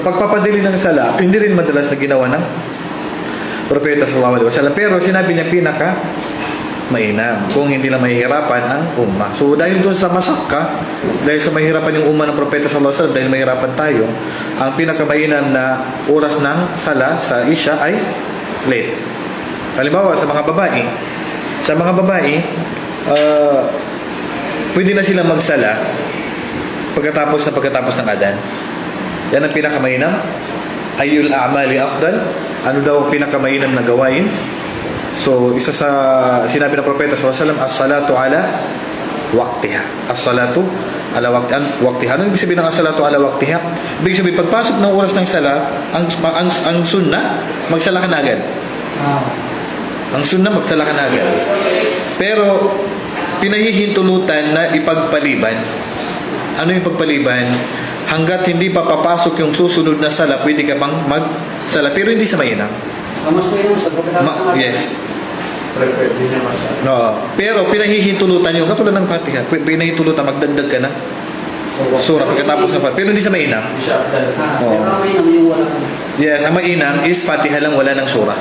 Sa pagpapadali ng sala, hindi rin madalas na ginawa ng propeta sallallahu alaihi wasallam. Pero sinabi niya pinaka mainam kung hindi na mahihirapan ang umma. So dahil doon sa masakka, dahil sa mahirapan yung umma ng propeta sallallahu alaihi dahil mahirapan tayo, ang pinakamainam na oras ng sala sa isya ay late. Halimbawa sa mga babae, sa mga babae, uh, pwede na sila magsala pagkatapos na pagkatapos ng adan. Yan ang pinakamainam. Ayul a'mali afdal. Ano daw ang pinakamainam na gawain? So, isa sa sinabi ng propeta alaihi wasallam, as-salatu ala waqtiha. As-salatu ala waqti an waqtiha. Ano ibig sabihin ng as-salatu ala waqtiha? Ibig sabihin pagpasok ng oras ng sala, ang ang, ang sunna, magsala ka na agad. Ah. Ang sunna magsala ka na agad. Pero pinahihintulutan na ipagpaliban. Ano yung pagpaliban? Hanggat hindi pa papasok yung susunod na sala, pwede ka pang magsala. Pero hindi sa mainam. Mas mainam sa Ma- yes. No. Pero pinahihintulutan yung katulad ng Fatiha. pi- Pinahihintulutan magdagdag ka na So, sura pagkatapos ng Fatiha. Pero hindi sa mainam. Oo. pero ang mainam yung wala. Yes, ang mainam is Fatiha lang wala ng sura.